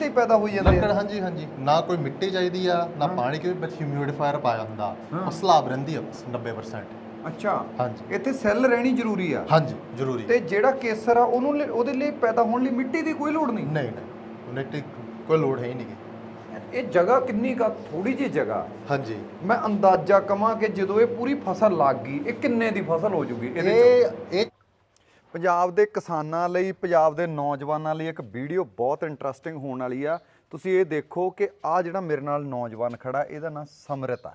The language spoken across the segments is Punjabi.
ਤੇ ਹੀ ਪੈਦਾ ਹੋਈ ਜਾਂਦੇ ਲੱਕੜ ਹਾਂਜੀ ਹਾਂਜੀ। ਨਾ ਕੋਈ ਮਿੱਟੀ ਚਾਹੀਦੀ ਆ ਨਾ ਪਾਣੀ ਕੋਈ ਵਿੱਚ ਹਿਊਮਿਡੀਫਾਇਰ ਪਾਇਆ ਹੁੰਦਾ। ਉਹ ਸਲਾਬ ਰਹਿੰਦੀ ਆ ਬਸ 90% ਅੱਛਾ। ਹਾਂਜੀ। ਇੱਥੇ ਸੈੱਲ ਰਹਿਣੀ ਜ਼ਰੂਰੀ ਆ। ਹਾਂਜੀ ਜ਼ਰੂਰੀ। ਤੇ ਜਿਹੜਾ ਕੇਸਰ ਆ ਉਹਨੂੰ ਲਈ- ਉਹਦੇ ਲਈ ਪੈਦਾ ਹੋਣ ਲਈ ਮਿੱਟੀ ਦੀ ਕੋਈ ਲੋੜ ਨਹੀਂ? ਨਹੀਂ ਨਹੀਂ। ਮਿੱਟੀ ਕੋਈ ਲੋੜ ਹੈ ਹੀ ਨਹੀਂ ਗੀ। ਇਹ ਜਗ੍ਹਾ ਕਿੰਨੀ ਕਾ ਥੋੜੀ ਜਿਹੀ ਜਗ੍ਹਾ। ਹਾਂਜੀ। ਮੈਂ ਅੰਦਾਜ਼ਾ ਕਮਾਂ ਕਿ ਜਦੋਂ ਇਹ ਪੂਰੀ ਫਸਲ ਲੱਗ ਗਈ ਇਹ ਕਿੰਨੇ ਦੀ ਫਸਲ ਹੋ ਜੂਗੀ ਇਹਦੇ ਇਹ ਇਹ ਪੰਜਾਬ ਦੇ ਕਿਸਾਨਾਂ ਲਈ, ਪੰਜਾਬ ਦੇ ਨੌਜਵਾਨਾਂ ਲਈ ਇੱਕ ਵੀਡੀਓ ਬਹੁਤ ਇੰਟਰਸਟਿੰਗ ਹੋਣ ਵਾਲੀ ਆ। ਤੁਸੀਂ ਇਹ ਦੇਖੋ ਕਿ ਆ ਜਿਹੜਾ ਮੇਰੇ ਨਾਲ ਨੌਜਵਾਨ ਖੜਾ, ਇਹਦਾ ਨਾਮ ਸਮਰਿਤ ਆ।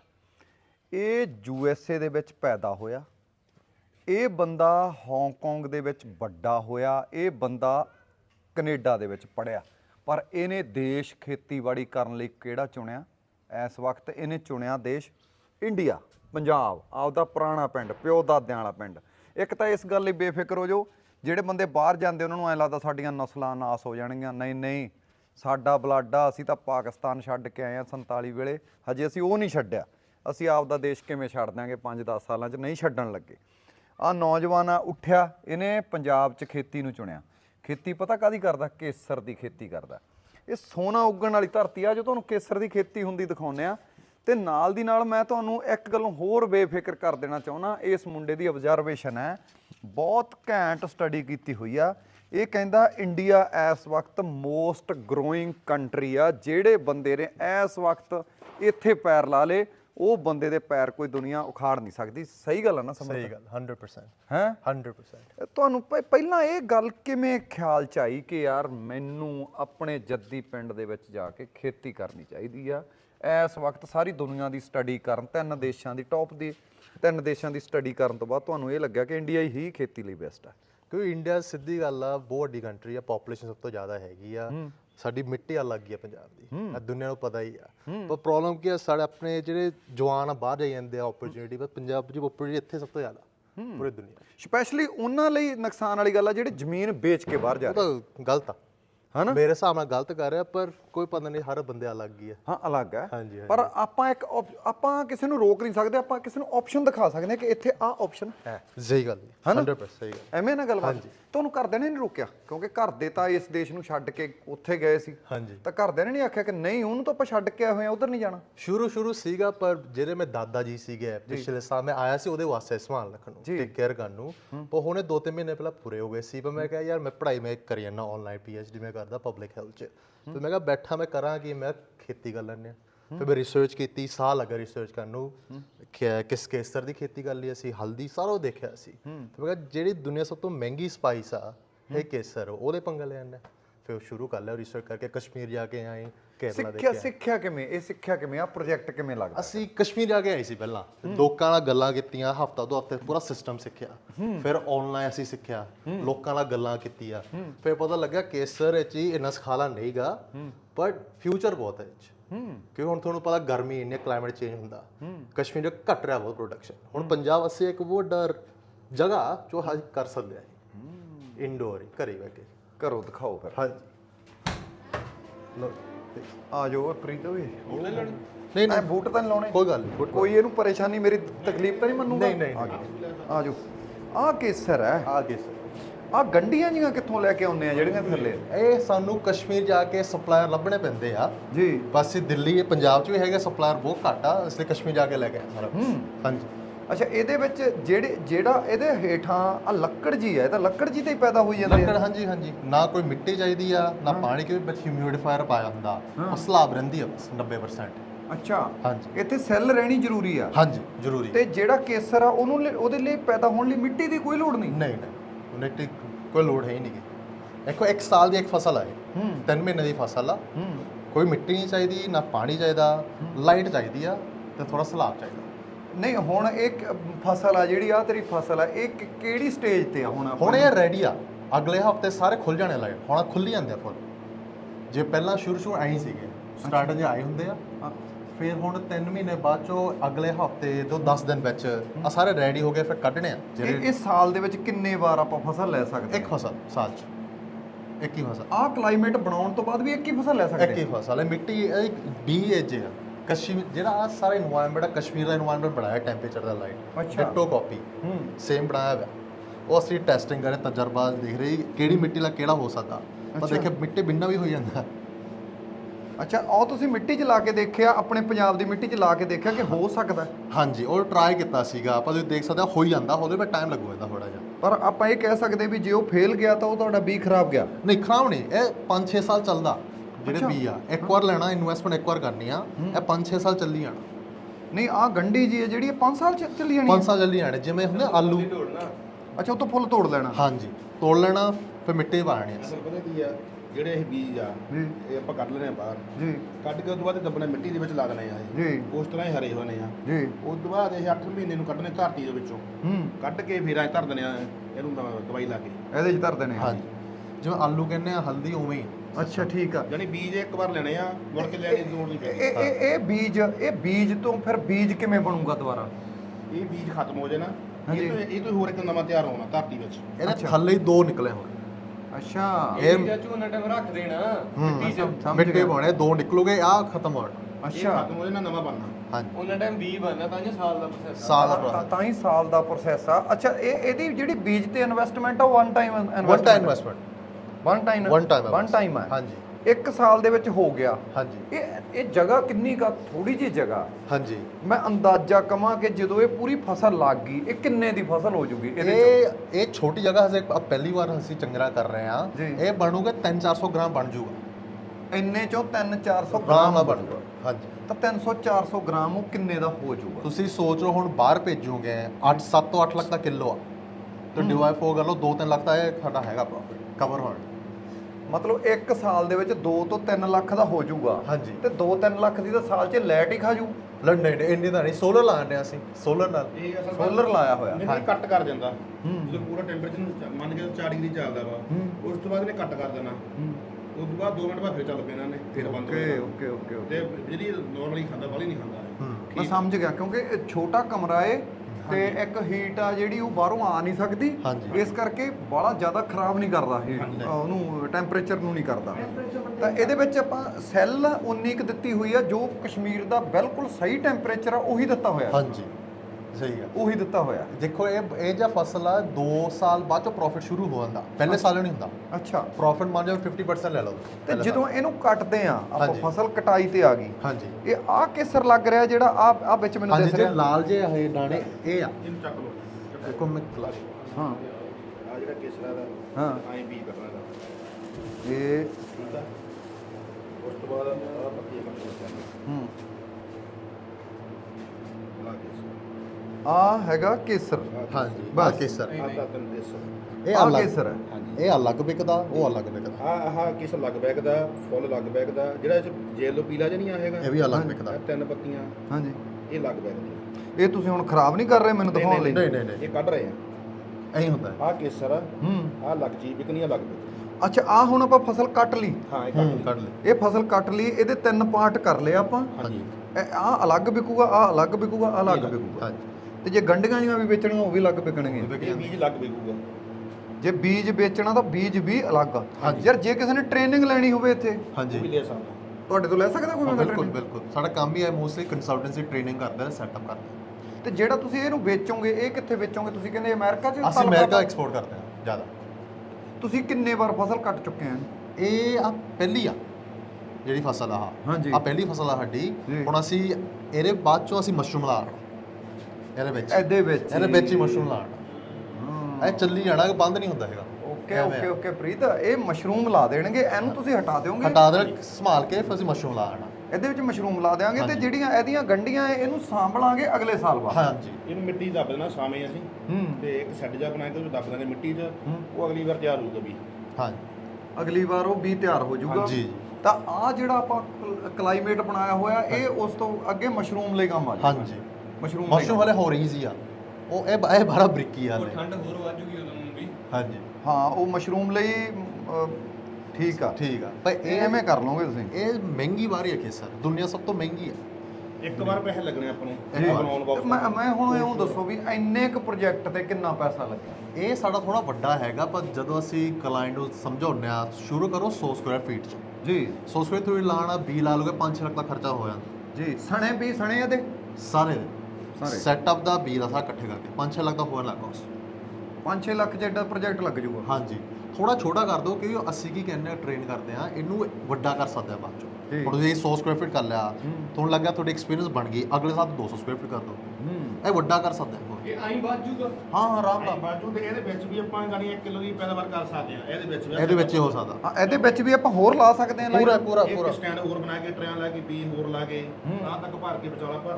ਇਹ ਯੂ ਐਸ ਏ ਦੇ ਵਿੱਚ ਪੈਦਾ ਹੋਇਆ। ਇਹ ਬੰਦਾ ਹਾਂਗਕਾਂਗ ਦੇ ਵਿੱਚ ਵੱਡਾ ਹੋਇਆ। ਇਹ ਬੰਦਾ ਕੈਨੇਡਾ ਦੇ ਵਿੱਚ ਪੜਿਆ ਪਰ ਇਹਨੇ ਦੇਸ਼ ਖੇਤੀਬਾੜੀ ਕਰਨ ਲਈ ਕਿਹੜਾ ਚੁਣਿਆ? ਇਸ ਵਕਤ ਇਹਨੇ ਚੁਣਿਆ ਦੇਸ਼ ਇੰਡੀਆ, ਪੰਜਾਬ, ਆਪਦਾ ਪੁਰਾਣਾ ਪਿੰਡ, ਪਿਓ ਦਾਦਿਆਂ ਵਾਲਾ ਪਿੰਡ। ਇੱਕ ਤਾਂ ਇਸ ਗੱਲ ਲਈ ਬੇਫਿਕਰ ਹੋ ਜਾਓ, ਜਿਹੜੇ ਬੰਦੇ ਬਾਹਰ ਜਾਂਦੇ, ਉਹਨਾਂ ਨੂੰ ਐ ਲੱਗਦਾ ਸਾਡੀਆਂ ਨਸਲਾਂ ਨਾਸ ਹੋ ਜਾਣਗੀਆਂ। ਨਹੀਂ ਨਹੀਂ, ਸਾਡਾ ਬਲੱਡ ਆ ਅਸੀਂ ਤਾਂ ਪਾਕਿਸਤਾਨ ਛੱਡ ਕੇ ਆਏ ਆ 47 ਵੇਲੇ। ਹਜੇ ਅਸੀਂ ਉਹ ਨਹੀਂ ਛੱਡਿਆ। ਅਸੀਂ ਆਪਦਾ ਦੇਸ਼ ਕਿਵੇਂ ਛੱਡ ਦਾਂਗੇ 5-10 ਸਾਲਾਂ 'ਚ ਨਹੀਂ ਛੱਡਣ ਲੱਗੇ। ਆ ਨੌਜਵਾਨ ਆ, ਉੱਠਿਆ, ਇਹਨੇ ਪੰਜਾਬ 'ਚ ਖੇਤੀ ਨੂੰ ਚੁਣਿਆ। ਖੇਤੀ ਪਤਾ ਕਾਦੀ ਕਰਦਾ? ਕੇਸਰ ਦੀ ਖੇਤੀ ਕਰਦਾ। ਇਹ ਸੋਨਾ ਉੱਗਣ ਵਾਲੀ ਧਰਤੀ ਆ ਜੋ ਤੁਹਾਨੂੰ ਕੇਸਰ ਦੀ ਖੇਤੀ ਹੁੰਦੀ ਦਿਖਾਉਂਦੇ ਆ ਤੇ ਨਾਲ ਦੀ ਨਾਲ ਮੈਂ ਤੁਹਾਨੂੰ ਇੱਕ ਗੱਲੋਂ ਹੋਰ ਬੇਫਿਕਰ ਕਰ ਦੇਣਾ ਚਾਹੁੰਦਾ ਇਸ ਮੁੰਡੇ ਦੀ ਆਬਜ਼ਰਵੇਸ਼ਨ ਹੈ। ਬਹੁਤ ਘੈਂਟ ਸਟੱਡੀ ਕੀਤੀ ਹੋਈ ਆ। ਇਹ ਕਹਿੰਦਾ ਇੰਡੀਆ ਇਸ ਵਕਤ ਮੋਸਟ ਗਰੋਇੰਗ ਕੰਟਰੀ ਆ। ਜਿਹੜੇ ਬੰਦੇ ਨੇ ਇਸ ਵਕਤ ਇੱਥੇ ਪੈਰ ਲਾ ਲੇ ਉਹ ਬੰਦੇ ਦੇ ਪੈਰ ਕੋਈ ਦੁਨੀਆ ਉਖਾੜ ਨਹੀਂ ਸਕਦੀ। ਸਹੀ ਗੱਲ ਆ ਨਾ ਸਮਝ ਸਹੀ ਗੱਲ 100% ਹੈ? 100% ਤੁਹਾਨੂੰ ਪਹਿਲਾਂ ਇਹ ਗੱਲ ਕਿਵੇਂ ਖਿਆਲ ਚ ਆਈ ਕਿ ਯਾਰ ਮੈਨੂੰ ਆਪਣੇ ਜੱਦੀ ਪਿੰਡ ਦੇ ਵਿੱਚ ਜਾ ਕੇ ਖੇਤੀ ਕਰਨੀ ਚਾਹੀਦੀ ਆ? ਇਸ ਵਕਤ ਸਾਰੀ ਦੁਨੀਆ ਦੀ ਸਟੱਡੀ ਕਰਨ ਤਿੰਨ ਦੇਸ਼ਾਂ ਦੀ ਟੌਪ ਦੀ ਤਿੰਨ ਦੇਸ਼ਾਂ ਦੀ ਸਟੱਡੀ ਕਰਨ ਤੋਂ ਬਾਅਦ ਤੁਹਾਨੂੰ ਇਹ ਲੱਗਿਆ ਕਿ ਇੰਡੀਆ ਹੀ ਖੇਤੀ ਲਈ ਬੈਸਟ ਆ। ਕਿਉਂਕਿ ਇੰਡੀਆ ਸਿੱਧੀ ਗੱਲ ਆ ਬਹੁਤ ਵੱਡੀ ਕੰਟਰੀ ਆ ਪੋਪੂਲੇਸ਼ਨ ਸਭ ਤੋਂ ਜ਼ਿਆਦਾ ਹੈਗੀ ਆ। ਸਾਡੀ ਮਿੱਟੀ ਅਲੱਗ ਹੀ ਆ ਪੰਜਾਬ ਦੀ। ਆ ਦੁਨੀਆ ਨੂੰ ਪਤਾ ਹੀ ਆ। ਪਰ ਪ੍ਰੋਬਲਮ ਕੀ ਆ ਸਾਡੇ ਆਪਣੇ ਜਿਹੜੇ ਜਵਾਨ ਬਾਹਰ ਜਾਈ ਜਾਂਦੇ ਆ ਓਪਰਚੁਨਿਟੀ ਪਰ ਪੰਜਾਬ ਦੀ ਓਪਰਚੁਨਿਟੀ ਇੱਥੇ ਸਭ ਤੋਂ ਜ਼ਿਆਦਾ ਪੂਰੀ ਦੁਨੀਆ। ਸਪੈਸ਼ਲੀ ਉਹਨਾਂ ਲਈ ਨੁਕਸਾਨ ਵਾਲੀ ਗੱਲ ਆ ਜਿਹੜੇ ਜ਼ਮੀਨ ਵੇਚ ਕੇ ਬਾਹਰ ਜਾ ਰਹੇ ਗਲਤ ਆ। ਹਨਾ? ਮੇਰੇ ਹਿਸਾਬ ਨਾਲ ਗਲਤ ਕਰ ਰਿਹਾ ਪਰ ਕੋਈ ਪਤਾ ਨਹੀਂ ਹਰ ਬੰਦੇ ਅਲੱਗ ਹੀ ਆ। ਹਾਂ ਅਲੱਗ ਹੈ। ਹਾਂਜੀ, ਹਾਂਜੀ। ਪਰ ਆਪਾਂ ਇੱਕ ਆਪਾਂ ਕਿਸੇ ਨੂੰ ਰੋਕ ਨਹੀਂ ਸਕਦੇ ਆਪਾਂ ਕਿਸੇ ਨੂੰ ਆਪਸ਼ਨ ਦਿਖਾ ਸਕਦੇ ਹਾਂ ਕਿ ਇੱਥੇ ਆਹ ਆਪਸ਼ਨ ਹੈ। ਸਹੀ ਗੱਲ ਹੈ 100% ਸਹੀ ਗੱਲ। ਐਵੇਂ ਨਾ ਗੱਲਬਾਤ ਤੁਹਾਨੂੰ ਘਰਦਿਆਂ ਨੇ ਨਹੀਂ ਰੋਕਿਆ? ਕਿਉਂਕਿ ਘਰ ਦੇ ਤਾਂ ਇਸ ਦੇਸ਼ ਨੂੰ ਛੱਡ ਕੇ ਉੱਥੇ ਗਏ ਸੀ। ਹਾਂਜੀ। ਤਾਂ ਘਰਦਿਆਂ ਨੇ ਨਹੀਂ ਆਖਿਆ ਕਿ ਨਹੀਂ ਉਹਨੂੰ ਤਾਂ ਆਪਾਂ ਛੱਡ ਕੇ ਆਏ ਹੋਏ ਆ ਉਧਰ ਨਹੀਂ ਜਾਣਾ? ਸ਼ੁਰੂ ਸ਼ੁਰੂ ਸੀਗਾ ਪਰ ਜਿਹੜੇ ਮੇਰੇ ਦਾਦਾ ਜੀ ਸੀਗੇ ਪਿਛਲੇ ਸਾਲ ਮੈਂ ਆਇਆ ਸੀ ਉਹਦੇ ਵਾਸਤੇ ਸੰਭਾਲ ਰੱਖਣ ਨੂੰ ਟੇਕ ਕੇਅਰ ਕਰਨ ਨੂੰ। ਪਰ ਹੁਣੇ ਦੋ ਤਿੰਨ ਮਹੀਨੇ ਪਹਿਲਾਂ ਪੂਰੇ ਹੋ ਗਏ ਸੀ ਪਰ ਮੈਂ ਕਿਹਾ ਯਾਰ ਮੈਂ ਪੜ੍ਹਾਈ ਮੈਂ ਕਰੀ ਜਾਂਦਾ ਆਨਲਾਈਨ ਪੀਐਚਡੀ ਮੈਂ ਕਰਦਾ ਪਬਲਿਕ ਹੈਲਥ 'ਚ। ਤੇ ਮੈਂ ਕਿਹਾ ਬੈਠਾ ਮੈਂ ਕਰਾਂ ਕਿ? ਮੈਂ ਖੇਤੀ ਕਰ ਆ ਫਿਰ ਮੈਂ ਰਿਸਰਚ ਕੀਤੀ ਸਾਲ ਲੱਗਾ ਰਿਸਰਚ ਕਰਨ ਨੂੰ। ਕਿਸ ਕੇਸਰ ਦੀ ਖੇਤੀ ਕਰ ਲਈ ਅਸੀਂ? ਹਲਦੀ ਸਾਰਾ ਉਹ ਦੇਖਿਆ ਸੀ ਤੇ ਮੈਂ ਕਿਹਾ ਜਿਹੜੀ ਦੁਨੀਆ ਸਭ ਤੋਂ ਮਹਿੰਗੀ ਸਪਾਈਸ ਆ ਇਹ ਕੇਸਰ ਉਹਦੇ ਪੰਗਾ ਲੈ ਆਂਦਾ ਫਿਰ ਸ਼ੁਰੂ ਕਰ ਲਿਆ ਰਿਸਰਚ ਕਰਕੇ ਕਸ਼ਮੀਰ ਜਾ ਕੇ ਆਏ ਕੇਰਲਾ ਸਿੱਖਿਆ ਦੇਖਿਆ। ਸਿੱਖਿਆ ਕਿਵੇਂ ਇਹ ਸਿੱਖਿਆ ਕਿਵੇਂ ਆ ਪ੍ਰੋਜੈਕਟ ਕਿਵੇਂ ਲੱਗਦਾ? ਅਸੀਂ ਕਸ਼ਮੀਰ ਜਾ ਕੇ ਆਏ ਸੀ ਪਹਿਲਾਂ। ਲੋਕਾਂ ਨਾਲ ਗੱਲਾਂ ਕੀਤੀਆਂ ਹਫਤਾ ਦੋ ਹਫ਼ਤੇ ਪੂਰਾ ਸਿਸਟਮ ਸਿੱਖਿਆ। ਫਿਰ ਆਨਲਾਈਨ ਅਸੀਂ ਸਿੱਖਿਆ ਲੋਕਾਂ ਨਾਲ ਗੱਲਾਂ ਕੀਤੀਆਂ। ਫਿਰ ਪਤਾ ਲੱਗਾ ਕੇਸਰ ਵਿੱਚ ਹੀ ਇੰਨਾ ਸਖਾਲਾ ਨਹੀਂਗਾ ਬਟ ਫਿਊਚਰ ਬਹੁਤ ਹੈ ਇਹ 'ਚ ਕਿਉਂਕਿ ਹੁਣ ਤੁਹਾਨੂੰ ਪਤਾ ਗਰਮੀ ਇੰਨੀ ਕਲਾਈਮੇਟ ਚੇਂਜ ਹੁੰਦਾ। ਕਸ਼ਮੀਰ 'ਚ ਘਟ ਰਿਹਾ ਬਹੁਤ ਪ੍ਰੋਡਕਸ਼ਨ ਹੁਣ ਪੰਜਾਬ ਅਸੀਂ ਇੱਕ ਬਹੁਤ ਡਰ ਜਗ੍ਹਾ ਜੋ ਹਜ ਕਰ ਸਕਦੇ ਆ ਇੰਡੋਰ ਘਰੇ ਬਹਿ ਕੇ ਕਰੋ ਦਿਖਾਓ ਫਿਰ। ਹਾਂਜੀ। ਲੋ ਆ ਜਾਓ ਪ੍ਰੀਤ ਓਏ। ਨਹੀਂ ਨਹੀਂ ਬੂਟ ਤਾਂ ਨਹੀਂ ਲਾਉਣੇ? ਕੋਈ ਗੱਲ ਨਹੀਂ ਕੋਈ ਇਹਨੂੰ ਪਰੇਸ਼ਾਨੀ ਮੇਰੀ ਤਕਲੀਫ ਤਾਂ ਨਹੀਂ ਮੰਨੂਗਾ? ਨਹੀਂ, ਨਹੀਂ, ਆ ਜਾਓ। ਆ ਕੇਸਰ ਹੈ ਆ ਸਰ ਆ ਗੰਡੀਆਂ ਜੀਆਂ ਕਿੱਥੋਂ ਲੈ ਕੇ ਆਉਂਦੇ ਆ ਜਿਹੜੀਆਂ ਥੱਲੇ? ਇਹ ਸਾਨੂੰ ਕਸ਼ਮੀਰ ਜਾ ਕੇ ਸਪਲਾਇਰ ਲੱਭਣੇ ਪੈਂਦੇ ਆ। ਜੀ। ਬਸ ਇਹ ਦਿੱਲੀ ਪੰਜਾਬ 'ਚ ਵੀ ਹੈਗੇ ਸਪਲਾਇਰ ਬਹੁਤ ਘੱਟ ਆ ਇਸ ਲਈ ਕਸ਼ਮੀਰ ਜਾ ਕੇ ਲੈ ਕੇ ਆਏ ਸਾਰਾ ਕੁਛ। ਹਾਂਜੀ। ਅੱਛਾ ਇਹਦੇ ਵਿੱਚ ਜਿਹੜੇ ਜਿਹੜਾ ਇਹਦੇ ਹੇਠਾਂ ਆ ਲੱਕੜ ਜੀ ਹੈ ਤਾਂ ਲੱਕੜ ਜੀ ਤੇ ਹੀ ਪੈਦਾ ਹੋਈ ਜਾਂਦੇ ਲੱਕੜ ਆ ਹਾਂਜੀ ਹਾਂਜੀ। ਨਾ ਕੋਈ ਮਿੱਟੀ ਚਾਹੀਦੀ ਆ ਨਾ ਪਾਣੀ ਕੋਈ ਵਿੱਚ ਹਿਊਮਿਡੀਫਾਇਰ ਪਾਇਆ ਹੁੰਦਾ। ਉਹ ਸਲਾਬ ਰਹਿੰਦੀ ਆ ਬਸ 90% ਅੱਛਾ। ਹਾਂਜੀ। ਇੱਥੇ ਸੈੱਲ ਰਹਿਣੀ ਜ਼ਰੂਰੀ ਆ। ਹਾਂਜੀ ਜ਼ਰੂਰੀ। ਤੇ ਜਿਹੜਾ ਕੇਸਰ ਆ ਉਹਨੂੰ ਲਈ- ਉਹਦੇ ਲਈ ਪੈਦਾ ਹੋਣ ਲਈ ਮਿੱਟੀ ਦੀ ਕੋਈ ਲੋੜ ਨਹੀਂ? ਨਹੀਂ ਨਹੀਂ। ਮਿੱਟੀ ਕੋਈ ਲੋੜ ਹੈ ਹੀ ਨਹੀਂ ਗੀ। ਦੇਖੋ ਇੱਕ ਸਾਲ ਦੀ ਇੱਕ ਫਸਲ ਆ ਇਹ। ਹੂੰ। ਤਿੰਨ ਮਹੀਨੇ ਦੀ ਫਸਲ ਆ। ਹੂੰ। ਕੋਈ ਮਿੱਟੀ ਨਹੀਂ ਚਾਹੀਦੀ ਨਾ ਪਾਣੀ ਚਾਹੀਦਾ। ਲਾਈਟ ਚਾਹੀਦੀ ਆ ਤੇ ਥੋੜਾ ਸਲਾਬ ਚਾਹੀਦਾ। ਨਹੀਂ ਹੁਣ ਇੱਕ ਫਸਲ ਆ ਜਿਹੜੀ ਆ ਤੇਰੀ ਫਸਲ ਆ ਇਹ ਕਿ- ਕਿਹੜੀ ਸਟੇਜ ਤੇ ਆ ਹੁਣ ਆਪਾਂ ਹੁਣ ਇਹ ਰੈਡੀ ਆ। ਅਗਲੇ ਹਫ਼ਤੇ ਸਾਰੇ ਖੁੱਲ ਜਾਣੇ ਲੱਗੇ। ਹੁਣ ਖੁੱਲੀ ਜਾਂਦੇ ਆ ਫੁੱਲ। ਜੇ ਪਹਿਲਾਂ ਸ਼ੁਰੂ ਸ਼ੁਰੂ ਐਂ ਹੀ ਸੀਗੇ ਸਟਾਰਟ ਜੇ ਆਏ ਹੁੰਦੇ ਆ ਹਾਂ। ਫਿਰ ਹੁਣ 3 ਮਹੀਨੇ ਬਾਅਦ ਚੋਂ ਅਗਲੇ ਹਫ਼ਤੇ ਤੋਂ 10 ਦਿਨ ਵਿੱਚ ਆ ਸਾਰੇ ਰੈਡੀ ਹੋ ਗਏ ਫਿਰ ਕੱਢਣੇ ਆ। ਇਹ ਜਿਹੜੇ ਇਸ ਸਾਲ ਦੇ ਵਿੱਚ ਕਿੰਨੇ ਵਾਰ ਆਪਾਂ ਫਸਲ ਲੈ ਸਕਦੇ ਇੱਕ ਫਸਲ ਸਾਲ ਚ। ਇੱਕ ਹੀ ਫਸਲ। ਆਹ ਕਲਾਈਮੇਟ ਬਣਾਉਣ ਤੋਂ ਬਾਅਦ ਵੀ ਇੱਕ ਹੀ ਫਸਲ ਲੈ ਇੱਕ ਸਕਦੇ ਹੀ? ਫਸਲ। ਹੈ ਮਿੱਟੀ ਇਹ ਬੀ ਏਜ ਆ। ਕਸ਼ਮੀਰ ਜਿਹੜਾ ਆ ਸਾਰਾ এনवायरमेंट ਆ ਕਸ਼ਮੀਰ ਦਾ এনवायरमेंट ਬਣਾਇਆ ਟੈਂਪਰੇਚਰ ਦਾ ਲਾਈਟ ਅੱਛਾ। ਡਿਟੋ ਕਾਪੀ ਹੂੰ। ਸੇਮ ਬਣਾਇਆ ਹੋਇਆ। ਉਹ ਅਸੀਂ ਟੈਸਟਿੰਗ ਕਰੇ ਤਜਰਬਾ ਦੇਖ ਰਹੇ ਕਿਹੜੀ ਮਿੱਟੀ ਦਾ ਕਿਹੜਾ ਹੋ ਸਕਦਾ। ਪਰ ਦੇਖੇ ਮਿੱਟੀ ਬਿੰਨਾ ਵੀ ਹੋ ਜਾਂਦਾ। ਅੱਛਾ ਉਹ ਤੁਸੀਂ ਮਿੱਟੀ 'ਚ ਲਾ ਕੇ ਦੇਖਿਆ ਆਪਣੇ ਪੰਜਾਬ ਦੀ ਮਿੱਟੀ 'ਚ ਲਾ ਕੇ ਦੇਖਿਆ ਕਿ ਹੋ ਸਕਦਾ? ਹਾਂਜੀ ਉਹ ਟਰਾਈ ਕੀਤਾ ਸੀਗਾ। ਆਪਾਂ ਤੁਸੀਂ ਦੇਖ ਸਕਦੇ ਹੋ ਹੋਈ ਜਾਂਦਾ ਉਹਦੇ ਵਿੱਚ ਟਾਈਮ ਲੱਗੂ ਇਹਦਾ ਥੋੜਾ ਜਿਹਾ। ਪਰ ਆਪਾਂ ਇਹ ਕਹਿ ਸਕਦੇ ਵੀ ਜੇ ਉਹ ਫੇਲ ਗਿਆ ਤਾਂ ਉਹ ਤੁਹਾਡਾ ਬੀ ਖਰਾਬ ਗਿਆ। ਨਹੀਂ ਖਰਾਬ ਨਹੀਂ ਇਹ 5-6 ਸਾਲ ਚੱਲਦਾ। ਜਿਹੜੇ। ਬੀ ਆ ਇੱਕ ਵਾਰ ਲੈਣਾ ਇਨਵੈਸਟਮੈਂਟ ਇੱਕ ਵਾਰ ਕਰਨੀ ਆ ਇਹ 5-6 ਸਾਲ ਚੱਲੀ ਜਾਣਾ। ਨਹੀਂ ਆ ਗੰਢੀ ਜੀ ਹੈ ਜਿਹੜੀ ਇਹ 5 ਸਾਲ ਚ ਚੱਲੀ ਜਾਣੀ 5 ਹੈ? ਸਾਲ ਚੱਲੀ ਜਾਣੇ ਜਿਵੇਂ ਹੁੰਦੇ ਆਲੂ। ਅੱਛਾ ਉਹ ਤੋਂ ਫੁੱਲ ਤੋੜ ਲੈਣਾ? ਹਾਂਜੀ ਤੋੜ ਲੈਣਾ ਫਿਰ ਮਿੱਟੀ ਪਾਣੀ ਅਸਲ ਪਤਾ ਕੀ ਆ ਜਿਹੜੇ ਇਹ ਬੀਜ ਆ ਇਹ ਆਪਾਂ ਕੱਢ ਲੈਣੇ ਆ ਬਾਹਰ। ਜੀ। ਕੱਢ ਕੇ ਉਸ ਤੋਂ ਬਾਅਦ ਦੱਬਣੇ ਮਿੱਟੀ ਦੇ ਵਿੱਚ ਲਾ ਦੇਣੇ ਆ ਇਹ। ਜੀ। ਉਸ ਤਰ੍ਹਾਂ ਹੀ ਹਰੇ ਹੋਣੇ ਆ। ਜੀ। ਉਸ ਤੋਂ ਬਾਅਦ ਇਹ 8 ਮਹੀਨੇ ਨੂੰ ਕੱਢਣੇ ਧਰਤੀ ਦੇ ਵਿੱਚੋਂ। ਹੂੰ। ਕੱਢ ਕੇ ਫਿਰ ਐ ਧਰ ਦੇਣੇ ਆ ਇਹਨੂੰ ਦਵਾਈ ਲਾ ਕੇ। ਇਹਦੇ 'ਚ ਧਰ ਦੇਣੇ ਆ। ਹਾਂਜੀ। ਜਿਵੇਂ ਆਲੂ ਕਹਿੰਦੇ ਆ ਹਲਦੀ ਉਵੇਂ ਹੀ। ਅੱਛਾ ਠੀਕ ਆ। ਜਾਨੀ ਬੀਜ ਇੱਕ ਵਾਰ ਲੈਣੇ ਆ ਮੁੜ ਕੇ ਲੈਣੇ ਦੀ ਲੋੜ ਨਹੀਂ ਪੈਂਦੀ ਇਹ ਇਹ ਇਹ ਬੀਜ ਇਹ ਬੀਜ ਤੋਂ ਫਿਰ ਬੀਜ ਕਿਵੇਂ ਬਣੂਗਾ ਦੁਬਾਰਾ? ਇਹ ਬੀਜ ਖਤਮ ਹੋ ਜਾਣਾ। ਇਹ ਤੋਂ ਇਹ ਤੋਂ ਹੋਰ ਇੱਕ ਨਵਾਂ ਤਿਆਰ ਹੋਣਾ ਧਰਤੀ ਵਿੱਚ। ਇਹਦੇ। ਥੱਲੇ ਹੀ ਦੋ ਨਿਕਲੇ ਹੁਣ। ਅੱਛਾ। ਇਹ ਇਹ ਝੋਨਾ ਟਾਈਮ ਰੱਖ ਦੇਣਾ। ਹੂੰ। ਮਿੱਟੀ। ਪਾਉਣੇ ਦੋ ਨਿਕਲੋਗੇ ਆ ਖਤਮ ਹੋਣਾ। ਅੱਛਾ। ਖਤਮ ਹੋ ਜਾਣਾ ਨਵਾਂ ਬਣਨਾ। ਹਾਂਜੀ। ਉਹਨਾਂ ਟਾਈਮ 20 ਬਣਨਾ ਤਾਂ ਜੋ ਸਾਲ ਦਾ ਪ੍ਰੋਸੈਸ ਸਾਲ ਦਾ process। ਤਾਂ ਹੀ ਸਾਲ ਦਾ ਪ੍ਰੋਸੈਸ ਆ। ਅੱਛਾ ਇਹ ਇਹਦੀ ਜਿਹੜੀ ਬੀਜ ਤੇ ਇਨਵੈਸਟਮੈਂਟ ਆ one time one time investment one time One time one time ਹੈ। ਹਾਂਜੀ। ਇੱਕ ਸਾਲ ਦੇ ਵਿੱਚ ਹੋ ਗਿਆ। ਹਾਂਜੀ। ਇਹ ਇਹ ਜਗ੍ਹਾ ਕਿੰਨੀ ਕਾ ਥੋੜੀ ਜੀ ਜਗ੍ਹਾ। ਹਾਂਜੀ। ਮੈਂ ਅੰਦਾਜ਼ਾ ਕਵਾਂ ਕਿ ਜਦੋਂ ਇਹ ਪੂਰੀ ਫਸਲ ਲੱਗ ਗਈ ਇਹ ਕਿੰਨੇ ਦੀ ਫਸਲ ਹੋ ਜੂਗੀ ਇਹਦੇ ਚ? ਇਹ ਇਹ ਛੋਟੀ ਜਗ੍ਹਾ ਅਬ ਪਹਿਲੀ ਵਾਰ ਅਸੀਂ ਚੰਗਰਾ ਕਰ ਰਹੇ ਹਾਂ। ਜੀ। ਇਹ ਬਣੂਗਾ 3-400 ਗ੍ਰਾਮ ਬਣ ਜਾਊਗਾ ਇੰਨੇ ਚੋਂ 3-400 ਗ੍ਰਾਮ ਗ੍ਰਾਮ ਦਾ ਹੋ ਬਣੂਗਾ। ਹਾਂਜੀ। ਤਾਂ 300-400 ਗ੍ਰਾਮ ਉਹ ਕਿੰਨੇ ਦਾ ਹੋ ਜਾਊਗਾ ਤੁਸੀਂ ਸੋਚ ਲਓ ਹੁਣ ਬਾਹਰ ਭੇਜੋਗੇ 8 7 ਤੋਂ 8 ਲੱਖ ਦਾ ਕਿਲੋ ਆ। ਤੇ ਡਿਵਾਈਡ ਫੋਰ ਕਰ ਲਓ 2-3 ਲੱਖ ਦਾ ਇਹ ਸਾਡਾ ਹੈਗਾ ਪ੍ਰੋਫਿਟ ਕਵਰ ਹੋਣ। ਮਤਲਬ ਇੱਕ ਸਾਲ ਦੇ ਵਿੱਚ 2 ਤੋਂ 3 ਲੱਖ ਦਾ ਹੋ ਜਾਊਗਾ। ਹਾਂਜੀ। ਤੇ 2-3 ਲੱਖ ਦੀ ਤਾਂ ਸਾਲ 'ਚ ਲਾਈਟ ਹੀ ਖਾ ਜੂ। ਲੰਡਨ ਇੰਡੀਆ ਦਾ ਨਹੀਂ। ਸੋਲਰ ਲਾਉਂਦੇ ਅਸੀਂ ਸੋਲਰ ਨਾਲ। ਇਹ ਅਸਲ Solar ਲਾਇਆ ਹੋਇਆ। ਨਹੀਂ ਕੱਟ ਕਰ ਜਾਂਦਾ ਹੂੰ। ਜਦੋਂ ਪੂਰਾ ਟੈਂਪਰੇਚਰ ਮੰਨ ਕੇ 4 ਡਿਗਰੀ ਚੱਲਦਾ ਵਾ। ਉਸ ਤੋਂ ਬਾਅਦ ਇਹਨੇ ਕੱਟ ਕਰ ਦੇਣਾ। ਉਸ ਤੋਂ ਬਾਅਦ 2 ਮਿੰਟ ਬਾਅਦ ਫਿਰ ਚੱਲ ਪੈਣਾ ਨੇ ਫਿਰ ਬੰਦ ਹੋ ਓਕੇ ਜਾਣਾ ਓਕੇ ਓਕੇ ਓਕੇ। ਤੇ ਬਿਜਲੀ ਨਾਰਮਲੀ ਖਾਂਦਾ ਬਾਲੀ ਨਹੀਂ ਖਾਂਦਾ। ਮੈਂ ਸਮਝ ਗਿਆ ਕਿਉਂਕਿ ਇਹ ਛੋਟਾ ਕਮਰਾ ਏ ਤੇ ਇੱਕ ਹੀਟ ਆ ਜਿਹੜੀ ਉਹ ਬਾਹਰੋਂ ਆ ਨਹੀਂ ਸਕਦੀ। ਇਸ ਕਰਕੇ ਬੜਾ ਜ਼ਿਆਦਾ ਖਰਾਬ ਨਹੀਂ ਕਰਦਾ ਇਹ। ਉਹਨੂੰ ਟੈਂਪਰੇਚਰ ਨੂੰ ਨਹੀਂ ਕਰਦਾ। ਤਾਂ ਇਹਦੇ ਵਿੱਚ ਆਪਾਂ ਸੈੱਲ ਉਨੀ ਕੁ ਦਿੱਤੀ ਹੋਈ ਆ ਜੋ ਕਸ਼ਮੀਰ ਦਾ ਬਿਲਕੁਲ ਸਹੀ ਟੈਂਪਰੇਚਰ ਆ ਉਹੀ ਦਿੱਤਾ ਹੋਇਆ। ਹਾਂਜੀ। ਸਹੀ ਹੈ ਉਹੀ ਦਿੱਤਾ ਹੋਇਆ। ਦੇਖੋ ਇਹ ਇਹ ਜਿਹਾ ਫਸਲ ਆ 2 ਸਾਲ ਬਾਅਦ ਤੋਂ ਪ੍ਰੋਫਿਟ ਸ਼ੁਰੂ ਹੋ ਜਾਂਦਾ। ਪਹਿਲੇ ਸਾਲ ਨਹੀਂ ਹੁੰਦਾ। ਅੱਛਾ। ਪ੍ਰੋਫਿਟ ਮੰਨ ਜਾਓ 50% ਲੈ ਲਓ। ਤੇ ਜਦੋਂ ਇਹਨੂੰ ਕੱਟਦੇ ਆ ਆਪਾਂ। ਫਸਲ ਕਟਾਈ ਤੇ ਆ ਗਈ। ਹਾਂਜੀ। ਇਹ ਆ ਕੇਸਰ ਲੱਗ ਰਿਹਾ ਜਿਹੜਾ ਆ ਆ ਵਿੱਚ ਮੈਨੂੰ ਦਿਸ ਜੇ ਰਿਹਾ ਲਾਲ ਜੇ ਇਹ ਦਾਣੇ ਇਹ ਆ। ਇਹਨੂੰ ਚੱਕ ਲਓ। ਦੇਖੋ ਮੈਂ ਹਾਂ। ਆ ਜਿਹੜਾ ਕੇਸਰਾ ਦਾ ਹਾਂ। ਐਂ ਵੀ ਕਰਨਾ ਦਾ ਇਹ ਠੀਕ ਆ। ਉਸ ਤੋਂ ਬਾਅਦ ਆ ਪੱਤੀ ਕੱਟ ਕੇ ਹੂੰ ਲਾ ਕੇਸਰ ਆ ਹੈਗਾ ਕੇਸਰ। ਹਾਂਜੀ ਬਸ। ਕੇਸਰ। ਆ ਇਹ ਅਲੱਗ ਕੇਸਰ ਹੈ। ਹਾਂਜੀ। ਇਹ ਅਲੱਗ ਵਿਕਦਾ ਉਹ ਅਲੱਗ ਵਿਕਦਾ। ਆ ਆਹ ਕੇਸਰ ਲੱਗ ਬੈਗਦਾ ਫੁੱਲ ਲੱਗ ਬੈਗਦਾ ਜਿਹੜਾ ਜੈਲੋ ਪੀਲਾ ਜਿਹਾ ਨਹੀਂ ਆ ਹੈਗਾ? ਇਹ ਵੀ ਅਲੱਗ। ਵਿਕਦਾ। ਤਿੰਨ ਪੱਤੀਆਂ। ਹਾਂਜੀ। ਇਹ ਲੱਗ ਬੈਗਦੀਆਂ ਇਹ ਤੁਸੀਂ ਹੁਣ ਖਰਾਬ ਨਹੀਂ ਕਰ ਰਹੇ ਮੈਨੂੰ ਦਿਖਾਉਣ ਲਈ? ਨਹੀਂ ਨਹੀਂ ਨਹੀਂ। ਇਹ ਕੱਢ ਰਹੇ ਆ। ਐਂ ਹੁੰਦਾ। ਆ ਕੇਸਰ ਆ। ਹੂੰ। ਆਹ ਲੱਗ ਜੀ ਵਿਕਣੀ ਆ ਲੱਗ ਬੈਗ ਅੱਛਾ ਆ ਹੁਣ ਆਪਾਂ ਫਸਲ ਕੱਟ ਲਈ। ਹਾਂ ਇਹ ਹੂੰ ਕੱਢ ਕੱਢ ਲੈ ਇਹ ਫਸਲ ਕੱਟ ਲਈ ਇਹਦੇ ਤਿੰਨ ਪਾਰਟ ਕਰ ਲਏ ਆਪਾਂ। ਹਾਂਜੀ। ਆ ਅਲੱਗ ਵਿਕੂਗਾ ਆ ਅਲੱਗ ਵਿਕੂਗਾ ਆ ਅਲੱਗ ਵਿਕੂਗਾ। ਹਾਂਜੀ। ਤੇ ਜੇ ਗੰਢੀਆਂ ਜੀਆਂ ਵੀ ਵੇਚਣੀਆਂ ਉਹ ਵੀ ਅਲੱਗ ਵਿਕਣਗੀਆਂ। ਵਿਕ ਇਹ। ਬੀਜ ਲੱਗ ਵਿਕੂਗਾ। ਜੇ ਬੀਜ ਵੇਚਣਾ ਤਾਂ ਬੀਜ ਵੀ ਅਲੱਗ ਹਾਂਜੀ। ਯਾਰ ਜੇ ਕਿਸੇ ਨੇ ਟ੍ਰੇਨਿੰਗ ਲੈਣੀ ਹੋਵੇ ਇੱਥੇ ਉਹ ਵੀ ਹਾਂਜੀ ਲੈ ਸਕਦਾ। ਤੁਹਾਡੇ ਤੋਂ ਲੈ ਸਕਦਾ ਕੋਈ ਹਾਂ, ਬੰਦਾ ਬਿਲਕੁਲ? ਬਿਲਕੁਲ। ਸਾਡਾ ਕੰਮ ਹੀ ਹੈ ਮੋਸਟਲੀ ਕੰਸਲਟੈਂਸੀ ਟ੍ਰੇਨਿੰਗ ਕਰਦਾ ਹੈ ਸੈਟਅਪ ਕਰਦਾ ਤੇ ਜਿਹੜਾ ਤੁਸੀਂ ਇਹਨੂੰ ਵੇਚੋਗੇ ਇਹ ਕਿੱਥੇ ਵੇਚੋਗੇ? ਤੁਸੀਂ ਕਹਿੰਦੇ ਅਮਰੀਕਾ 'ਚ ਅਸੀਂ ਅਮਰੀਕਾ ਐਕਸਪੋਰਟ ਕਰਦੇ ਹਾਂ ਜ਼ਿਆਦਾ। ਤੁਸੀਂ ਕਿੰਨੇ ਵਾਰ ਫਸਲ ਕੱਟ ਚੁੱਕੇ ਆ ਇਹ ਆ ਪਹਿਲੀ ਆ ਜਿਹੜੀ ਫਸਲ ਆ। ਹਾਂਜੀ। ਆ ਪਹਿਲੀ ਫਸਲ ਆ ਸਾਡੀ। ਹੁਣ ਅਸੀਂ ਇਹਦੇ ਬਾਅਦ ਚੋਂ ਅਸੀਂ ਮਸ਼ਰੂਮ ਲਾ ਇਹਦੇ ਵਿੱਚ ਇਹਦੇ ਵਿੱਚ ਇਹਦੇ ਵਿੱਚ ਹੀ ਮਸ਼ਰੂਮ ਲਾਣਾ ਇਹ ਚੱਲੀ ਜਾਣਾ ਬੰਦ ਨਹੀਂ ਹੁੰਦਾ ਹੈਗਾ। Okay okay. ਓਕੇ ਪ੍ਰੀਤ ਇਹ ਮਸ਼ਰੂਮ ਲਾ ਦੇਣਗੇ ਇਹਨੂੰ ਤੁਸੀਂ ਹਟਾ ਦਿਓਗੇ? ਹਟਾ ਦੇ ਸੰਭਾਲ ਕੇ ਫਿਰ ਅਸੀਂ ਮਸ਼ਰੂਮ ਲਾਣਾ ਇਹਦੇ ਵਿੱਚ ਮਸ਼ਰੂਮ ਲਾ ਦੇਾਂਗੇ ਤੇ। ਜਿਹੜੀਆਂ ਇਹਦੀਆਂ ਗੰਢੀਆਂ ਇਹ- ਇਹਨੂੰ ਸਾਂਭਲਾਂਗੇ ਅਗਲੇ ਸਾਲ ਬਾਅਦ ਹਾਂਜੀ। ਇਹਨੂੰ ਮਿੱਟੀ ਦੱਬ ਦੇਣਾ ਸਾਵੇਂ ਅਸੀਂ। ਹੂੰ। ਤੇ ਇੱਕ ਸੈੱਟ ਜਾ ਬਣਾ ਕੇ ਉਹ ਦੱਬ ਦਾਂਗੇ ਮਿੱਟੀ 'ਚ। ਉਹ ਅਗਲੀ ਵਾਰ ਤਿਆਰ ਹੋਊਗਾ ਵੀ। ਹਾਂਜੀ। ਅਗਲੀ ਵਾਰ ਉਹ ਵੀ ਤਿਆਰ ਹੋ ਜਾਊਗਾ। ਜੀ ਜੀ ਤਾਂ ਆ ਜਿਹੜਾ ਆਪਾਂ ਕਲਾਈਮੇਟ ਬਣਾਇਆ ਹੋਇਆ ਇਹ ਉਸ ਤੋਂ ਅੱਗੇ ਮਸ਼ਰੂਮ ਲਈ ਕੰਮ ਆ ਜਾਊਗਾ ਹਾਂਜੀ। ਮਸ਼ਰੂਮ ਮਸ਼ਰੂਮ ਹਲੇ ਹੋ ਰਹੀ ਸੀ ਆ। ਉਹ ਇਹ ਇਹ ਬੜਾ ਬਰੀਕੀ ਆ ਉਹ ਠੰਡ ਹੋਰ ਵੱਜੂਗੀ ਉਦੋਂ ਨੂੰ ਵੀ। ਹਾਂਜੀ। ਹਾਂ ਉਹ ਮਸ਼ਰੂਮ ਲਈ ਠੀਕ ਆ। ਠੀਕ ਆ। ਪਰ ਇਹ ਐਵੇਂ ਕਰ ਲਓਗੇ ਤੁਸੀਂ। ਇਹ ਮਹਿੰਗੀ ਵਾਰੀ ਹੈ ਕੇਸਰ। ਦੁਨੀਆ ਸਭ ਤੋਂ ਮਹਿੰਗੀ ਹੈ ਇੱਕ ਵਾਰ ਪੈਸੇ ਲੱਗਣੇ ਆਪਾਂ ਨੂੰ। ਬਣਾਉਣ ਬਾਕਸ ਮੈਂ ਮੈਂ ਹੁਣ ਦੱਸੋ ਵੀ ਇੰਨੇ ਕੁ ਪ੍ਰੋਜੈਕਟ ਤੇ ਕਿੰਨਾ ਪੈਸਾ ਲੱਗਿਆ? ਇਹ ਸਾਡਾ ਥੋੜਾ ਵੱਡਾ ਹੈਗਾ ਪਰ ਜਦੋਂ ਅਸੀਂ ਕਲਾਇੰਟ ਨੂੰ ਸਮਝਾਉਂਦੇ ਆ ਸ਼ੁਰੂ ਕਰੋ 100 ਸਕੁਅਰ ਫੀਟ ਚ। ਜੀ। 100 ਸਕੁਅਰ ਫੀਟ ਲਾਣਾ ਬੀ ਲਾ ਲੋਗੇ 5 ਲੱਖ ਦਾ ਖਰਚਾ ਹੋ ਜਾਂਦਾ। ਜੀ। ਸਣੇ ਵੀ ਸਣੇ ਇਹਦੇ? ਸਾਰੇ ਸਾਰੇ। ਸੈਟਅਪ ਦਾ ਬੀ ਦਾ ਸਾਰਾ ਇਕੱਠੇ ਕਰਕੇ। 5 ਲੱਖ ਦਾ ਹੋਣ ਲੱਗਾ ਉਸ 5-6 ਲੱਖ ਚ ਐਡਾ ਪ੍ਰੋਜੈਕਟ ਲੱਗ ਜਾਊਗਾ ਹਾਂਜੀ। ਥੋੜਾ ਛੋਟਾ ਕਰ ਦਿਓ ਕਿਉਂਕਿ ਅਸੀਂ ਕੀ ਕਹਿੰਦੇ ਆ ਟ੍ਰੇਨ ਕਰਦੇ ਆ ਇਹਨੂੰ ਵੱਡਾ ਕਰ ਸਕਦੇ ਆ ਬਾਅਦ ਚੋਂ। ਹੁਣ ਤੁਸੀਂ 100 ਸਕੁਅਰ ਫੀਟ ਕਰ ਲਿਆ। ਤੁਹਾਨੂੰ ਲੱਗਿਆ ਤੁਹਾਡੀ ਐਕਸਪੀਰੀਅੰਸ ਬਣ ਗਈ। ਅਗਲੇ ਸਾਲ 200 ਸਕੁਅਰ ਫੀਟ ਕਰ ਦਿਓ। ਇਹ ਵੱਡਾ ਕਰ ਸਕਦੇ ਇਹ ਆਈ ਵੱਧ ਜੂਗਾ। ਹਾਂ ਹਾਂ ਆਰਾਮ ਨਾਲ। ਬਾਜੂ ਤੇ ਇਹਦੇ ਵਿੱਚ ਵੀ ਆਪਾਂ ਗਾਣੀ 1 ਕਿਲੋ ਦੀ ਪੈਦਾਵਾਰ ਕਰ ਸਕਦੇ ਆ ਇਹਦੇ ਵਿੱਚ ਵੀ ਇਹਦੇ ਵਿੱਚ ਹੀ ਹੋ ਸਕਦਾ। ਹਾਂ ਇਹਦੇ ਵਿੱਚ ਵੀ ਆਪਾਂ ਹੋਰ ਲਾ ਸਕਦੇ ਹਾਂ ਪੂਰਾ ਲਾਈਟ? ਪੂਰਾ ਇੱਕ ਪੂਰਾ। ਸਟੈਂਡ ਹੋਰ ਬਣਾ ਕੇ ਟਰੇਆਂ ਲਾ ਕੇ ਬੀ ਹੋਰ ਲਾ ਕੇ ਤਾਂ ਤੱਕ ਭਰ ਕੇ ਵਿਚਾਲਾ ਭਰ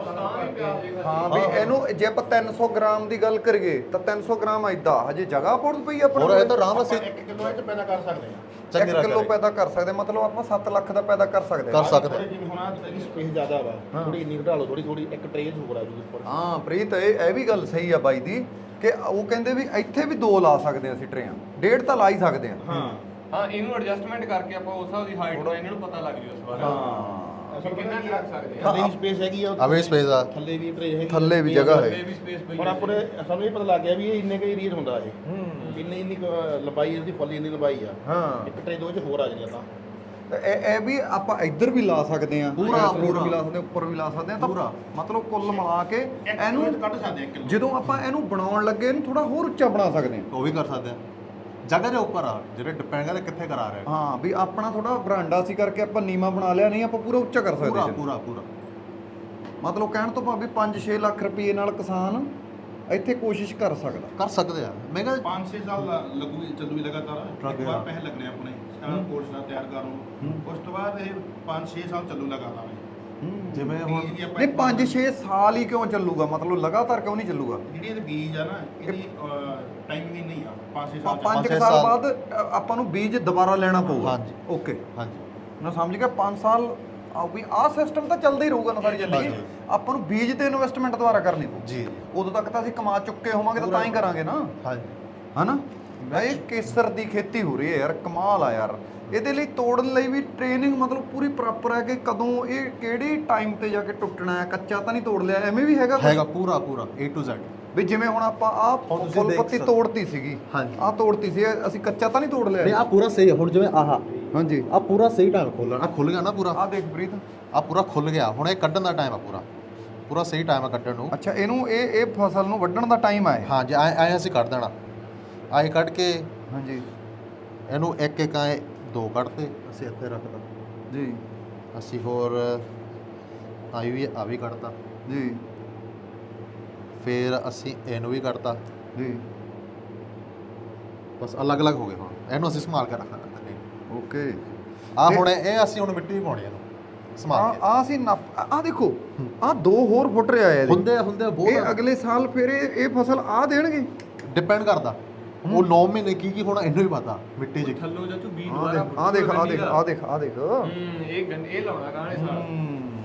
ਕੇ। ਹਾਂ ਵੀ ਇਹਨੂੰ ਜੇ ਆਪਾਂ 300 ਗ੍ਰਾਮ ਦੀ ਗੱਲ ਕਰੀਏ ਤਾਂ 300 ਗ੍ਰਾਮ ਐਦਾਂ ਹਜੇ ਜਗ੍ਹਾ ਪੁੱਟ ਪਈ ਆਪਣੇ ਹੋਰ ਇਹ ਤਾਂ ਆਰਾਮ ਨਾਲ ਆਪਾਂ ਸੇ। 1 ਕਿਲੋ ਇਹ ਚ ਪੈਦਾ ਕਰ ਸਕਦੇ ਆ ਚੰਗੀ 1 ਕਿਲੋ ਪੈਦਾ ਕਰ ਸਕਦੇ ਮਤਲਬ ਆਪਾਂ 7 ਲੱਖ ਦਾ ਪੈਦਾ ਕਰ ਸਕਦੇ ਕਰ ਸਕਦੇ। ਜਿਵੇਂ ਹੁਣ ਆ ਇਹਦੀ ਸਪੇਸ ਜ਼ਿਆਦਾ ਵਾ ਥੋੜੀ ਇੰਨੀ ਘਟਾ ਲਓ ਥੋੜੀ ਥੋੜੀ ਇੱਕ ਟਰੇ ਹੋਰ ਆ ਜੂਗੀ ਉੱਪਰ। ਹਾਂ ਪ੍ਰੀਤ ਇਹ ਇਹ ਵੀ ਗੱਲ ਸਹੀ ਆ ਬਾਈ ਦੀ ਕਿ ਉਹ ਕਹਿੰਦੇ ਵੀ ਇੱਥੇ ਵੀ ਦੋ ਲਾ ਸਕਦੇ ਅਸੀਂ ਟਰੇਆਂ ਡੇਢ ਤਾਂ ਲਾ ਹੀ ਸਕਦੇ ਹਾਂ। ਹਾਂ। ਹਾਂ ਇਹਨੂੰ ਐਡਜਸਟਮੈਂਟ ਕਰਕੇ ਆਪਾਂ ਉਸ ਹਿਸਾਬ ਦੀ ਹਾਈਟ ਦਾ ਇਹਨਾਂ ਨੂੰ ਪਤਾ ਲੱਗ ਜੂ ਇਸ ਵਾਰ ਹਾਂ। ਕਿੰਨਾ ਕੁ ਰੱਖ ਸਕਦੇ ਹਾਂ? ਥੱਲੇ ਵੀ ਸਪੇਸ ਹੈਗੀ ਆ ਅਵੇ ਸਪੇਸ ਆ। ਥੱਲੇ ਵੀ ਟਰੇ ਹੈਗੀ ਥੱਲੇ ਵੀ ਜਗ੍ਹਾ ਹੈ। ਬੇਬੀ ਸਪੇਸ ਪਈ ਹੁਣ ਆਪਣੇ ਸਾਨੂੰ ਇਹ ਪਤਾ ਲੱਗ ਗਿਆ ਵੀ ਇਹ ਇੰਨੇ ਕੁ ਏਰੀਆ 'ਚ ਹੁੰਦਾ ਇਹ। ਇੰਨੀ ਇੰਨੀ ਕੁ ਲੰਬਾਈ ਇਹਦੀ ਫੁੱਲ ਇੰਨੀ ਲੰਬਾਈ ਆ। ਹਾਂ। ਇੱਕ ਟਰੇ ਦੋ ਚ ਹੋਰ ਆ ਜਾਣੀਆਂ ਤਾਂ। ਤੇ ਇਹ ਇਹ ਵੀ ਆਪਾਂ ਇੱਧਰ ਵੀ ਲਾ ਸਕਦੇ ਹਾਂ। ਪੂਰਾ, ਪੂਰਾ। ਵੀ ਲਾ ਸਕਦੇ ਹਾਂ ਉੱਪਰ ਵੀ ਲਾ ਸਕਦੇ ਹਾਂ। ਤਾਂ ਪੂਰਾ। ਮਤਲਬ ਕੁੱਲ ਮਿਲਾ ਕੇ ਇਹਨੂੰ ਕੱਢ ਸਕਦੇ ਆ ਇੱਕ ਜਦੋਂ ਆਪਾਂ ਇਹਨੂੰ ਬਣਾਉਣ ਲੱਗੇ ਇਹਨੂੰ ਥੋੜਾ ਹੋਰ ਉੱਚਾ ਬਣਾ ਸਕਦੇ ਹਾਂ। ਉਹ ਵੀ ਕਰ ਸਕਦੇ ਆ ਜਗ੍ਹਾ ਦੇ ਉੱਪਰ ਆ ਜਿਹੜੇ ਡਿਪੈਂਡ ਕਰਦਾ ਕਿੱਥੇ ਕਰਾ ਰਹੇ। ਹਾਂ ਵੀ ਆਪਣਾ ਥੋੜਾ ਬਰਾਂਡਾ ਸੀ ਕਰਕੇ ਆਪਾਂ ਨੀਵਾ ਬਣਾ ਲਿਆ ਨਹੀਂ ਆਪਾਂ ਪੂਰਾ ਉੱਚਾ ਕਰ ਸਕਦੇ ਪੂਰਾ ਹਾਂ ਪੂਰਾ ਪੂਰਾ। ਮਤਲਬ ਕਹਿਣ ਤੋਂ ਭਾਵੇਂ 5-6 ਲੱਖ ਰੁਪਏ ਨਾਲ ਕਿਸਾਨ ਇੱਥੇ ਕੋਸ਼ਿਸ਼ ਕਰ ਸਕਦਾ। ਕਰ ਸਕਦੇ ਆ। ਮੈਂ ਕਿਹਾ 5-6 ਸਾਲ ਲੱਗੂ ਚੱਲੂ ਲਗਾਤਾਰ। ਲੱਗ ਇੱਕ ਵਾਰ। ਪੈਸੇ ਲੱਗਣੇ ਆਪਣੇ ਕੋਰਸ ਨਾਲ ਤਿਆਰ ਕਰਨ ਨੂੰ। ਉਸ ਤੋਂ ਬਾਅਦ ਇਹ 5-6 ਸਾਲ ਚੱਲੂ ਲਗਾਤਾਰ ਜਿਵੇਂ ਹੁਣ ਆਪਾਂ ਨਹੀਂ 5-6 ਸਾਲ ਹੀ ਕਿਉਂ ਚੱਲੂਗਾ? ਮਤਲਬ ਲਗਾਤਾਰ ਕਿਉਂ ਨਹੀਂ ਚੱਲੂਗਾ? ਜਿਹੜੀ ਇਹਦੇ ਬੀਜ ਆ ਨਾ ਇਹਦੀ ਟਾਈਮਿੰਗ ਨਹੀਂ ਆ 5-6 ਸਾਲ। ਬਾਅਦ ਅ, ਆਪਾਂ ਨੂੰ ਬੀਜ ਦੁਬਾਰਾ ਲੈਣਾ ਪਊਗਾ। ਹਾਂਜੀ। ਓਕੇ। ਹਾਂਜੀ। ਮੈਂ ਸਮਝ ਗਿਆ? 5 ਸਾਲ ਆ ਵੀ ਸਿਸਟਮ ਤਾਂ ਚੱਲਦਾ ਹੀ ਰਹੂਗਾ ਨਾ ਸਾਰੀ ਜ਼ਿੰਦਗੀ। ਹਾਂਜੀ। ਆਪਾਂ ਨੂੰ ਬੀਜ ਤੇ ਇਨਵੈਸਟਮੈਂਟ ਦੁਬਾਰਾ ਕਰਨੀ ਪਊ। ਜੀ। ਉਦੋਂ ਤੱਕ ਤਾਂ ਅਸੀਂ ਕਮਾ ਚੁੱਕੇ ਹੋਵਾਂਗੇ ਤਾਂ ਤਾਂ ਹੀ ਕਰਾਂਗੇ ਨਾ। ਹਾਂਜੀ। ਹਨਾ? ਇਹ ਕੇਸਰ ਦੀ ਖੇਤੀ ਹੋ ਰਹੀ ਹੈ ਯਾਰ ਕਮਾਲ ਆ ਯਾਰ। ਇਹਦੇ ਲਈ ਤੋੜਨ ਲਈ ਵੀ ਟ੍ਰੇਨਿੰਗ ਮਤਲਬ ਪੂਰੀ ਪ੍ਰੋਪਰ ਹੈ ਕਿ ਕਦੋਂ ਇਹ ਕਿਹੜੀ ਟਾਈਮ ਤੇ ਜਾ ਕੇ ਟੁੱਟਣਾ ਹੈ ਕੱਚਾ ਤਾਂ ਨਹੀਂ ਤੋੜ ਲਿਆ ਐਵੇਂ ਵੀ ਹੈਗਾ? ਹੈਗਾ ਪੂਰਾ ਪੂਰਾ A to Z ਵੀ ਜਿਵੇਂ ਹੁਣ ਆਪਾਂ ਆ ਫੁੱਲ ਪੱਤੀ। ਤੋੜਤੀ ਸੀਗੀ ਹਾਂਜੀ। ਆ ਤੋੜਤੀ ਸੀ ਅਸੀਂ ਕੱਚਾ ਤਾਂ ਨਹੀਂ ਤੋੜ ਨਹੀਂ ਲਿਆ ਆ ਪੂਰਾ ਸਹੀ ਹੈ ਹੁਣ ਜਿਵੇਂ ਆਹ। ਹਾਂਜੀ। ਆ ਪੂਰਾ ਸਹੀ ਟਾਈਮ ਖੋਲਣਾ ਆ ਖੁੱਲ ਗਿਆ ਨਾ ਪੂਰਾ? ਆ ਦੇਖ ਪ੍ਰੀਤ। ਆ ਪੂਰਾ ਖੁੱਲ ਗਿਆ ਹੁਣ ਇਹ ਕੱਢਣ ਦਾ ਟਾਈਮ ਆ ਪੂਰਾ। ਪੂਰਾ ਸਹੀ ਟਾਈਮ ਆ ਕੱਢਣ ਨੂੰ। ਅੱਛਾ ਇਹਨੂੰ ਇਹ ਇਹ ਫਸਲ ਨੂੰ ਵੱਢਣ ਦਾ ਟਾਈਮ ਹੈ ਹਾਂ ਜੇ ਆਏ ਆਏ ਅਸੀਂ ਕੱਢ ਦੇਣਾ। ਆਏ ਕੱਢ ਕੇ ਹਾਂਜੀ। ਇਹਨੂੰ ਇੱਕ ਇੱਕ ਆਏ ਦੋ ਕੱਢਤੇ। ਅਸੀਂ ਇੱਥੇ ਰੱਖਦਾ ਜੀ। ਅਸੀਂ ਹੋਰ ਆਈ ਵੀ ਆ ਵੀ ਕੱਢਤਾ। ਜੀ। ਫਿਰ ਅਸੀਂ ਇਹਨੂੰ ਵੀ ਕੱਢਤਾ। ਜੀ। ਬਸ ਅਲੱਗ-ਅਲੱਗ ਹੋ ਗਏ ਹੁਣ। ਇਹਨੂੰ ਅਸੀਂ ਸੰਭਾਲ ਕੇ ਰੱਖਣਾ ਥੱਲੇ। ਓਕੇ। ਆ ਹੁਣ ਇਹ ਅਸੀਂ ਹੁਣ ਮਿੱਟੀ ਵੀ ਪਾਉਣੀ ਇਹਨੂੰ। ਸੰਭਾਲ ਆ ਕੇ ਆ ਸੀ ਆ ਦੇਖੋ ਆ ਦੋ ਹੋਰ ਫੁੱਟ ਰਿਹਾ ਹੈ ਹੁੰਦੇ ਹੁੰਦੇ ਇਹ ਬਹੁਤ ਅਗਲੇ ਸਾਲ ਫਿਰ ਇਹ ਇਹ ਫਸਲ ਆ ਦੇਣਗੇ? ਡਿਪੈਂਡ ਕਰਦਾ। ਉਹ 9 ਮਹੀਨੇ ਕੀ ਕੀ ਹੋਣਾ ਇਹਨੂੰ ਹੀ ਪਤਾ ਮਿੱਟੀ 'ਚ। ਥੱਲੋਂ ਜਾਂ ਤੂੰ ਬੀ ਆ ਦੁਬਾਰਾ ਦੇਖ ਆ ਦੇਖ ਆ ਦੇਖ ਆ ਦੇਖ ਆ ਦੇਖ। ਹੂੰ ਇਹ ਗੰਨ ਇਹ ਲਾਉਣਾ ਸਾਲ। ਹੂੰ।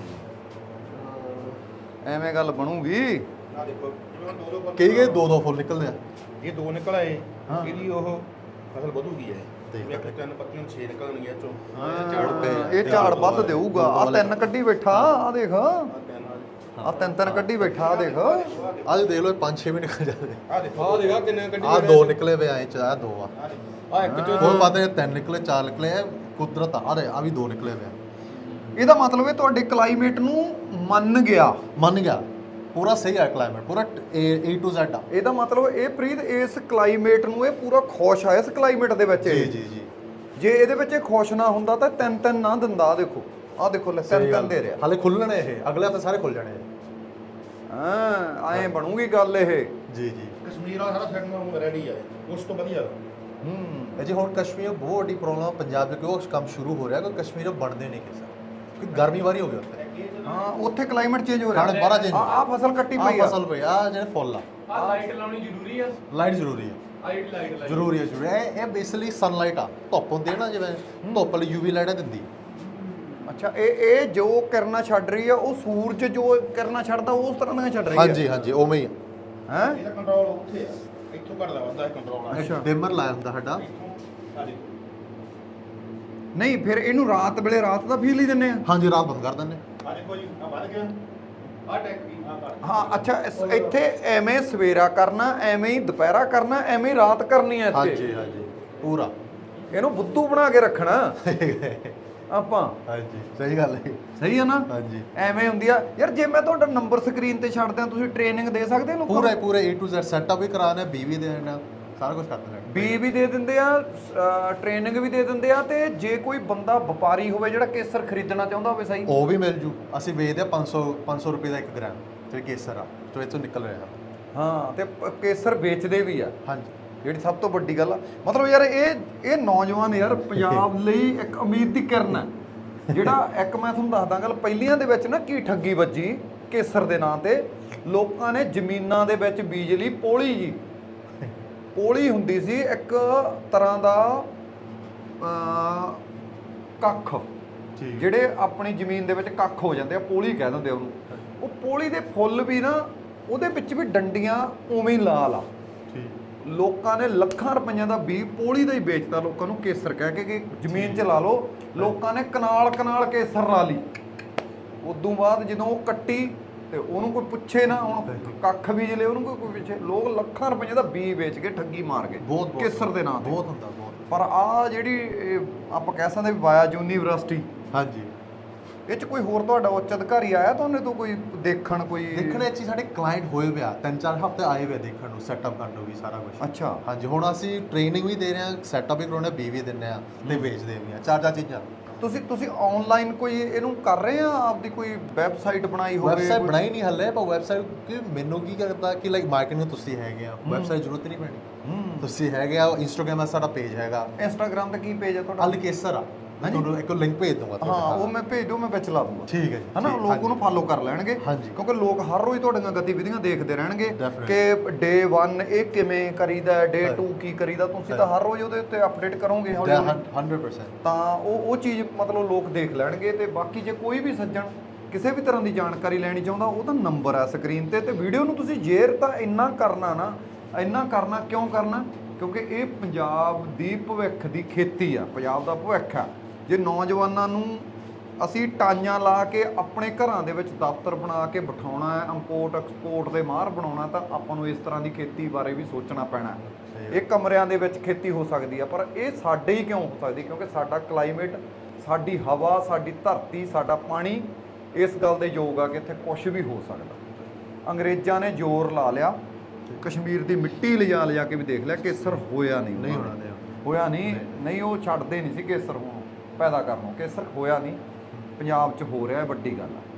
ਐਵੇਂ ਗੱਲ ਬਣੂਗੀ। ਆ ਦੇਖੋ ਦੋ ਦੋ ਪੱਤੇ ਕਈ ਕਈ ਦੋ ਦੋ ਫੁੱਲ ਨਿਕਲਦੇ ਆ। ਇਹ ਦੋ ਨਿਕਲ ਆਏ। ਇਹਦੀ ਉਹ ਫਸਲ ਵਧੂਗੀ ਹੈ ਜਿਵੇਂ ਇੱਕ ਤਿੰਨ ਪੱਤੀਆਂ 6 ਨਿਕਲਣਗੀਆਂ ਚੋਂ। ਇਹ ਝਾੜ ਵੱਧ ਦੇਊਗਾ। ਆ ਤਿੰਨ ਕੱਢੀ ਬੈਠਾ ਆ ਦੇਖ। ਆ ਤਿੰਨ ਆ ਤਿੰਨ ਤਿੰਨ ਕੱਢੀ ਬੈਠਾ ਆ ਦੇਖ। ਅੱਜ ਦੇਖ ਲਓ 5-6 ਵੀ ਨਿਕਲ ਜਾਂਦੇ। ਆ ਦੇਖੋ ਆਹ ਦੇਖਾ ਕਿੰਨੇ ਕੱਢੀ ਆ ਦੋ ਨਿਕਲੇ ਵੇ ਆਏ ਚ ਆ ਦੋ ਆ। ਆ ਆ ਇੱਕ ਚੋਂ ਪਤਾ ਨਹੀਂ ਤਿੰਨ ਨਿਕਲੇ ਚਾਰ ਨਿਕਲੇ ਆ, ਕੁਦਰਤ ਆ ਰਹੇ ਆ ਵੀ ਦੋ ਨਿਕਲੇ ਵੇ ਆ। ਇਹਦਾ ਮਤਲਬ ਇਹ ਤੁਹਾਡੇ ਕਲਾਈਮੇਟ ਨੂੰ ਮੰਨ ਗਿਆ। ਮੰਨ ਗਿਆ। ਪੂਰਾ ਸਹੀ ਆ ਕਲਾਈਮੇਟ ਪੂਰਾ A to Z ਆ। ਇਹਦਾ ਮਤਲਬ ਇਹ ਪ੍ਰੀਤ ਇਸ ਕਲਾਈਮੇਟ ਨੂੰ ਇਹ ਪੂਰਾ ਖੁਸ਼ ਆ ਇਸ ਕਲਾਈਮੇਟ ਦੇ ਵਿੱਚ ਜੀ। ਜੀ ਜੀ। ਜੇ ਇਹਦੇ ਵਿੱਚ ਇਹ ਖੁਸ਼ ਨਾ ਹੁੰਦਾ ਤਾਂ ਤਿੰਨ ਤਿੰਨ ਨਾ ਦਿੰਦਾ ਆ ਦੇਖੋ। ਆ ਦੇਖੋ ਲੈ ਤਿੰਨ ਤਿੰਨ ਦੇ ਰਿਹਾ। ਹਾਲੇ ਖੁੱਲਣੇ ਇਹ ਅਗਲੇ ਹਫ਼ਤੇ ਸਾਰੇ ਖੁੱਲ ਜਾਣੇ। ਹਾਂ ਐਂ ਬਣੂਗੀ ਗੱਲ ਇਹ। ਜੀ ਜੀ। ਕਸ਼ਮੀਰ ਵਾਲਾ ਸਾਰਾ ਸੈਟ ਰੈਡੀ ਆ। ਉਸ ਤੋਂ ਵਧੀਆ। ਹੂੰ ਇਹ ਜੀ ਹੁਣ ਕਸ਼ਮੀਰ ਬਹੁਤ ਵੱਡੀ ਪ੍ਰੋਬਲਮ ਪੰਜਾਬ ਦੇ ਕਿਉਂ ਕੰਮ ਸ਼ੁਰੂ ਹੋ ਰਿਹਾ ਕਿ ਕਸ਼ਮੀਰ ਬਣਦੇ ਨਹੀਂ ਕਿਸੇ। ਕਿ ਗਰਮੀ ਵਾਰੀ ਹੋ ਗਈ ਉੱਥੇ। ਹਾਂ ਉੱਥੇ ਕਲਾਈਮੇਟ ਚੇਂਜ ਹੋ ਰਿਹਾ। ਬਾਹਰ change ਆ ਆ ਫਸਲ ਕੱਟੀ ਆ ਪਈ ਆ। ਫਸਲ ਪਈ ਆ ਜਿਹੜੇ ਫੁੱਲ ਆ। ਆ ਲਾਈਟ ਲਾਉਣੀ ਜ਼ਰੂਰੀ ਆ। ਲਾਈਟ ਜ਼ਰੂਰੀ ਆ। ਆ ਲਾਈਟ ਲਾਈ ਜ਼ਰੂਰੀ ਇਹ- ਇਹ ਬੇਸਿਕਲੀ ਸਨਲਾਈਟ ਆ। ਧੁੱਪ ਹੁੰਦੀ ਹੈ ਨਾ ਜਿਵੇਂ ਧੁੱਪ ਲਈ ਯੂਵੀ ਲਾਈਟਾਂ ਦਿੰਦੀ। ਅੱਛਾ ਇਹ ਇਹ ਜੋ ਕਿਰਨਾਂ ਛੱਡ ਰਹੀ ਆ ਉਹ ਸੂਰਜ ਜੋ ਕਿਰਨਾਂ ਛੱਡਦਾ ਉਸ ਤਰ੍ਹਾਂ ਦੀਆਂ ਛੱਡ ਰਹੀ ਆ ਹਾਂਜੀ ਹਾਂਜੀ ਉਵੇਂ ਹੀ ਹੈ? ਇਹਦਾ ਕੰਟਰੋਲ ਉੱਥੇ ਆ। ਇੱਥੋਂ ਘਟਦਾ ਵੱਧਦਾ ਕੰਟਰੋਲ ਆ। ਅੱਛਾ। ਡਿਮਰ ਲਾਇਆ ਹੁੰਦਾ ਸਾਡਾ। ਨਹੀਂ ਫਿਰ ਇਹਨੂੰ ਰਾਤ ਵੇਲੇ ਰਾਤ ਦਾ ਫੀਲ ਹੀ ਦਿੰਨੇ ਆ? ਹਾਂਜੀ ਰਾਤ ਬੰਦ ਕਰ ਦਿੰਦੇ। ਆ ਦੇਖੋ ਜੀ ਆ ਵੱਧ ਗਿਆ। ਹਾਂ ਅੱਛਾ ਇੱਥੇ ਐਵੇਂ ਸਵੇਰਾ ਕਰਨਾ ਐਵੇਂ ਹੀ ਦੁਪਹਿਰਾ ਕਰਨਾ ਐਵੇਂ ਹੀ ਰਾਤ ਕਰਨੀ ਹੈ ਇੱਥੇ? ਹਾਂਜੀ ਹਾਂਜੀ ਪੂਰਾ। ਇਹਨੂੰ ਬੁੱਧੂ ਬਣਾ ਕੇ ਰੱਖਣਾ। ਆਪਾਂ। ਹਾਂਜੀ ਸਹੀ ਗੱਲ ਹੈ। ਸਹੀ ਹੈ ਨਾ? ਹਾਂਜੀ। ਐਵੇਂ ਹੁੰਦੀ ਆ। ਯਾਰ ਜੇ ਮੈਂ ਤੁਹਾਡਾ ਨੰਬਰ ਸਕਰੀਨ ਤੇ ਛੱਡ ਦਿਆਂ ਤੁਸੀਂ ਟ੍ਰੇਨਿੰਗ ਦੇ ਸਕਦੇ ਹੋ ਪੂਰਾ ਪੂਰੇ A to Z ਸੈਟਅਪ ਵੀ ਕਰਾਣਾ ਬੀ ਵੀ ਦੇਣਾ ਸਾਰਾ ਕੁਝ ਕਰ ਦੇਣਾ ਬੀ ਵੀ ਦੇ ਦਿੰਦੇ ਆ ਟ੍ਰੇਨਿੰਗ ਵੀ ਦੇ ਦਿੰਦੇ ਆ ਤੇ ਜੇ ਕੋਈ ਬੰਦਾ ਵਪਾਰੀ ਹੋਵੇ ਜਿਹੜਾ ਕੇਸਰ ਖਰੀਦਣਾ ਚਾਹੁੰਦਾ ਹੋਵੇ ਸਹੀ? ਉਹ ਵੀ ਮਿਲ ਜੂ। ਅਸੀਂ ਵੇਚਦੇ ਆ 500 500 ਰੁਪਏ ਦਾ 1 ਗ੍ਰਾਮ ਤੇ ਕੇਸਰ ਆ ਜੋ ਤੋਂ ਨਿਕਲ ਰਿਹਾ। ਹਾਂ ਤੇ ਪ- ਕੇਸਰ ਵੇਚਦੇ ਵੀ ਆ। ਹਾਂਜੀ। ਜਿਹੜੀ ਸਭ ਤੋਂ ਵੱਡੀ ਗੱਲ ਆ। ਮਤਲਬ ਯਾਰ ਇਹ ਇਹ ਨੌਜਵਾਨ ਯਾਰ ਪੰਜਾਬ ਲਈ ਇੱਕ ਉਮੀਦ ਦੀ ਕਿਰਨ ਹੈ ਜਿਹੜਾ ਇੱਕ ਮੈਂ ਤੁਹਾਨੂੰ ਦੱਸਦਾ ਗੱਲ ਪਹਿਲੀਆਂ ਦੇ ਵਿੱਚ ਨਾ ਕੀ ਠੱਗੀ ਵੱਜੀ ਕੇਸਰ ਦੇ ਨਾਂ ਤੇ ਲੋਕਾਂ ਨੇ ਜ਼ਮੀਨਾਂ ਦੇ ਵਿੱਚ ਬੀਜ ਲਈ ਪੋਲੀ ਜੀ। ਪੋਲੀ ਹੁੰਦੀ ਸੀ ਇੱਕ ਤਰ੍ਹਾਂ ਦਾ ਕੱਖ। ਜਿਹੜੇ ਆਪਣੀ ਜ਼ਮੀਨ ਦੇ ਵਿੱਚ ਕੱਖ ਹੋ ਜਾਂਦੇ ਆ ਪੋਲੀ ਕਹਿ ਦਿੰਦੇ ਉਹਨੂੰ। ਉਹ ਪੋਲੀ ਦੇ ਫੁੱਲ ਵੀ ਨਾ ਉਹਦੇ ਵਿੱਚ ਵੀ ਡੰਡੀਆਂ ਉਵੇਂ ਹੀ ਲਾਲ ਆ। ਲੋਕਾਂ ਨੇ ਲੱਖਾਂ ਰੁਪਈਆਂ ਦਾ ਬੀ ਪੋਲੀ ਦਾ ਹੀ ਵੇਚਤਾ ਲੋਕਾਂ ਨੂੰ ਕੇਸਰ ਕਹਿ ਕੇ ਕਿ ਜ਼ਮੀਨ 'ਚ ਲਾ ਲਓ। ਲੋਕਾਂ ਨੇ ਕਨਾਲ ਕਨਾਲ ਕੇਸਰ ਲਾ ਲਈ। ਉਦੋਂ ਬਾਅਦ ਜਦੋਂ ਉਹ ਕੱਟੀ ਤੇ ਉਹਨੂੰ ਕੋਈ ਪੁੱਛੇ ਨਾ ਹੁਣ ਕੱਖ ਵੀ ਜਲੇ ਉਹਨੂੰ ਕੋਈ ਕੋਈ ਪਿੱਛੇ। ਲੋਕ ਲੱਖਾਂ ਰੁਪਈਆਂ ਦਾ ਬੀ ਵੇਚ ਕੇ ਠੱਗੀ ਮਾਰ ਗਏ ਬਹੁਤ ਕੇਸਰ ਦੇ ਨਾਂ ਤੇ। ਬਹੁਤ ਹੁੰਦਾ ਬਹੁਤ। ਪਰ ਆ ਜਿਹੜੀ ਆਪਾਂ ਕਹਿ ਸਕਦੇ ਵਾਇਆ ਯੂਨੀਵਰਸਿਟੀ ਹਾਂਜੀ। ਇਹ 'ਚ ਕੋਈ ਹੋਰ ਤੁਹਾਡਾ ਉੱਚ ਅਧਿਕਾਰੀ ਆਇਆ ਤੁਹਾਨੂੰ ਤੋਂ ਕੋਈ ਦੇਖਣ ਕੋਈ ਦੇਖਣ ਵਿੱਚ ਸਾਡੇ ਕਲਾਇੰਟ ਹੋਏ ਪਿਆ ਤਿੰਨ ਚਾਰ ਹਫ਼ਤੇ ਆਏ ਹੋਏ ਦੇਖਣ ਨੂੰ ਸੈਟਅਪ ਕਰਨ ਨੂੰ ਵੀ ਸਾਰਾ ਕੁਝ ਅੱਛਾ। ਹਾਂਜੀ ਹੁਣ ਅਸੀਂ ਟ੍ਰੇਨਿੰਗ ਵੀ ਦੇ ਰਹੇ ਹਾਂ ਸੈਟਅਪ ਵੀ ਕਰਾਉਣੇ ਬੀ ਵੀ ਦਿੰਦੇ ਆ ਤੇ ਵੇਚਦੇ ਵੀ ਆ ਚਾਰ ਚਾਰ ਚੀਜ਼ਾਂ। ਤੁਸੀਂ ਤੁਸੀਂ ਆਨਲਾਈਨ ਕੋਈ ਇਹਨੂੰ ਕਰ ਰਹੇ ਆ? ਆਪਦੀ ਕੋਈ ਵੈਬਸਾਈਟ ਬਣਾਈ ਹੋਵੇ? ਵੈਬਸਾਈਟ ਬਣਾਈ ਨਹੀਂ ਹੱਲੇ ਪਰ ਵੈਬਸਾਈਟ ਕਿ ਮੈਨੂੰ ਕੀ ਕਰਦਾ ਕਿ ਲਾਈਕ ਮਾਰਕੀਟਿੰਗ ਤੁਸੀਂ ਹੈਗੇ ਆ ਵੈਬਸਾਈਟ ਜ਼ਰੂਰਤ ਨਹੀਂ ਪੈਣੀ। ਤੁਸੀਂ ਹੈਗੇ ਆ ਇੰਸਟਾਗ੍ਰam ਦਾ ਸਾਡਾ ਪੇਜ ਹੈਗਾ। ਇੰਸਟਾਗ੍ਰam ਤੇ ਕੀ ਪੇਜ ਹੈ ਤੁਹਾਡਾ? ਅਲ ਕੇਸਰ ਆ। ਤੁਹਾਨੂੰ ਇੱਕ ਲਿੰਕ ਭੇਜ ਦੂੰਗਾ ਹਾਂ। ਉਹ ਮੈਂ ਭੇਜ ਦੂੰ ਮੈਂ ਵਿੱਚ ਲਾ ਦੂੰਗਾ ਠੀਕ ਹੈ ਜੀ ਹਨਾ ਲੋਕ। ਉਹਨੂੰ ਫਾਲੋ ਕਰ ਲੈਣਗੇ। ਕਿਉਂਕਿ ਲੋਕ ਹਰ ਰੋਜ਼ ਤੁਹਾਡੀਆਂ ਗਤੀਵਿਧੀਆਂ ਦੇਖਦੇ ਰਹਿਣਗੇ. ਕਿ ਡੇ 1 ਇਹ ਕਿਵੇਂ ਕਰੀਦਾ ਡੇ 2 ਕੀ ਕਰੀਦਾ ਤੁਸੀਂ ਤਾਂ ਹਰ ਰੋਜ਼ ਉਹਦੇ ਉੱਤੇ ਅਪਡੇਟ ਕਰੋਗੇ ਹੌਲੀ ਹੌਲੀ 100% ਤਾਂ ਉਹ ਉਹ ਚੀਜ਼ ਮਤਲਬ ਲੋਕ ਦੇਖ ਲੈਣਗੇ ਤੇ ਬਾਕੀ ਜੇ ਕੋਈ ਵੀ ਸੱਜਣ ਕਿਸੇ ਵੀ ਤਰ੍ਹਾਂ ਦੀ ਜਾਣਕਾਰੀ ਲੈਣੀ ਚਾਹੁੰਦਾ ਉਹਦਾ ਨੰਬਰ ਆ ਸਕਰੀਨ ਤੇ ਤੇ ਵੀਡੀਓ ਨੂੰ ਤੁਸੀਂ ਜੇਰ ਤਾਂ ਇੰਨਾ ਕਰਨਾ ਨਾ ਇੰਨਾ ਕਰਨਾ ਕਿਉਂ ਕਰਨਾ ਕਿਉਂਕਿ ਇਹ ਪੰਜਾਬ ਦੀ ਭਵਿੱਖ ਦੀ ਖੇਤੀ ਆ ਪੰਜਾਬ ਦਾ ਭਵਿੱਖ ਆ ਜੇ ਨੌਜਵਾਨਾਂ ਨੂੰ ਅਸੀਂ ਟਾਈਆਂ ਲਾ ਕੇ ਆਪਣੇ ਘਰਾਂ ਦੇ ਵਿੱਚ ਦਫ਼ਤਰ ਬਣਾ ਕੇ ਬਿਠਾਉਣਾ ਹੈ ਇੰਪੋਰਟ ਐਕਸਪੋਰਟ ਦੇ ਮਾਹਰ ਬਣਾਉਣਾ ਤਾਂ ਆਪਾਂ ਨੂੰ ਇਸ ਤਰ੍ਹਾਂ ਦੀ ਖੇਤੀ ਬਾਰੇ ਵੀ ਸੋਚਣਾ ਪੈਣਾ ਹੈ। ਇਹ ਕਮਰਿਆਂ ਦੇ ਵਿੱਚ ਖੇਤੀ ਹੋ ਸਕਦੀ ਆ ਪਰ ਇਹ ਸਾਡੇ ਹੀ ਕਿਉਂ ਹੋ ਸਕਦੀ? ਕਿਉਂਕਿ ਸਾਡਾ ਕਲਾਈਮੇਟ ਸਾਡੀ ਹਵਾ ਸਾਡੀ ਧਰਤੀ ਸਾਡਾ ਪਾਣੀ ਇਸ ਗੱਲ ਦੇ ਯੋਗ ਆ ਕਿ ਇੱਥੇ ਕੁਝ ਵੀ ਹੋ ਸਕਦਾ। ਅੰਗਰੇਜ਼ਾਂ ਨੇ ਜ਼ੋਰ ਲਾ ਲਿਆ ਕਸ਼ਮੀਰ ਦੀ ਮਿੱਟੀ ਲਿਜਾ ਲਿਜਾ ਕੇ ਵੀ ਦੇਖ ਲਿਆ ਕੇਸਰ ਹੋਇਆ। ਨਹੀਂ ਹੋਇਆ ਨਹੀਂ। ਨਹੀਂ ਉਹ ਛੱਡਦੇ ਨਹੀਂ ਸੀ ਕੇਸਰ ਹੋਣੋਂ ਪੈਦਾ ਕਰ ਕਰਨੋਂ ਕੇਸਰ ਹੋਇਆ ਨਹੀਂ। ਪੰਜਾਬ 'ਚ ਹੋ ਰਿਹਾ ਵੱਡੀ ਗੱਲ ਹੈ